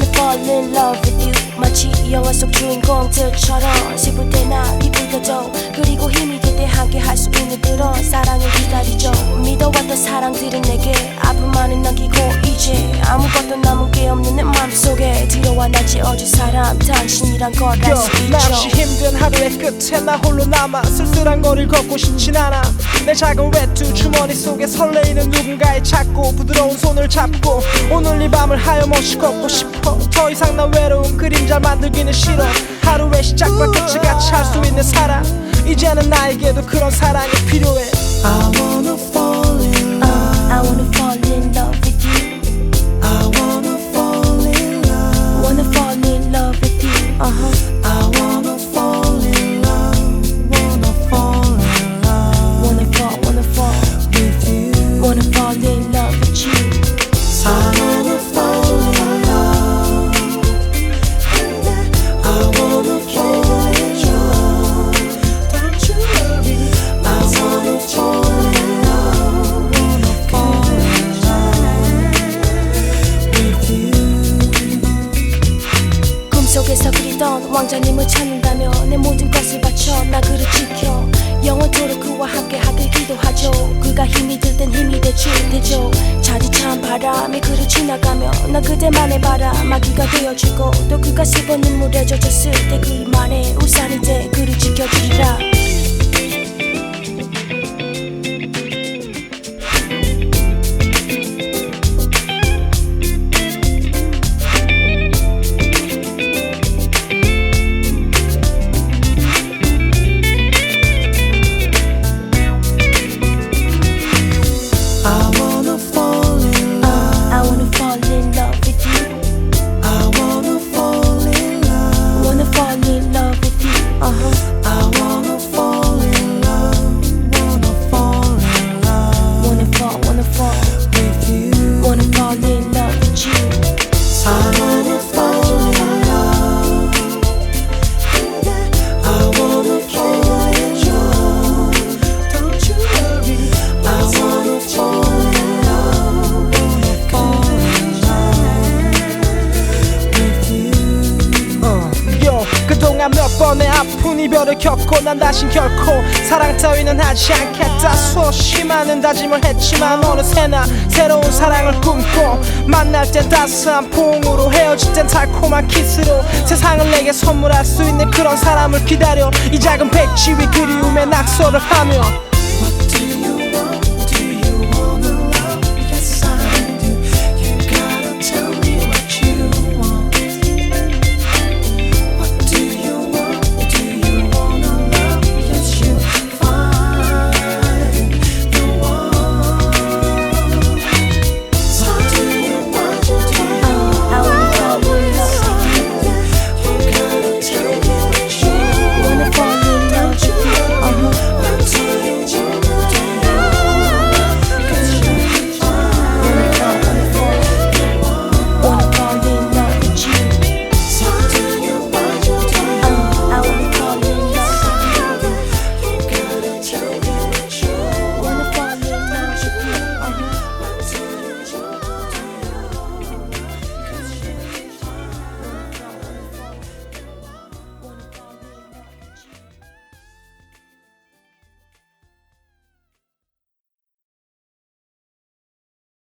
fall in love with you. 마치 영화 속 주인공들처럼 슬플 때나 때도 그리고 힘이 될 때 함께 할 수 있는 그런 사랑을 기다리죠. 믿어왔던 사랑들은 내게 아픔만은 남기고 이제 아무것도 남은 게 없는 내 맘속에 들어와 날 지어줄 사람 당신이란 걸알수나 없이 있죠 힘든 하루의 끝에 나 홀로 남아 쓸쓸한 거리를 걷고 싶진 않아. 내 작은 외투 주머니 속에 설레이는 누군가의 찾고 부드러운 손을 잡고 오늘 이 밤을 하염없이 걷고 싶어. 더 이상 난 외로운 그림자 만들기는 싫어. 하루의 시작과 끝을 같이 할 수 있는 사랑. 이제는 나에게도 그런 사랑이 필요해 왕자님을 찾는 바람이 그를 지나가며 나 그대만의 바람막이가 되어주고 또 그가 슬픈 눈물에 젖었을 때 그만의 우산이 돼 그를 지켜주리라 그동안 몇 번의 아픈 이별을 겪고 난 다신 결코 사랑 따위는 하지 않겠다. 소심하는 다짐을 했지만 어느새나 새로운 사랑을 꿈꿔 만날 땐 따스한 포옹으로 헤어질 땐 달콤한 키스로 세상을 내게 선물할 수 있는 그런 사람을 기다려. 이 작은 백지 위 그리움에 낙서를 하며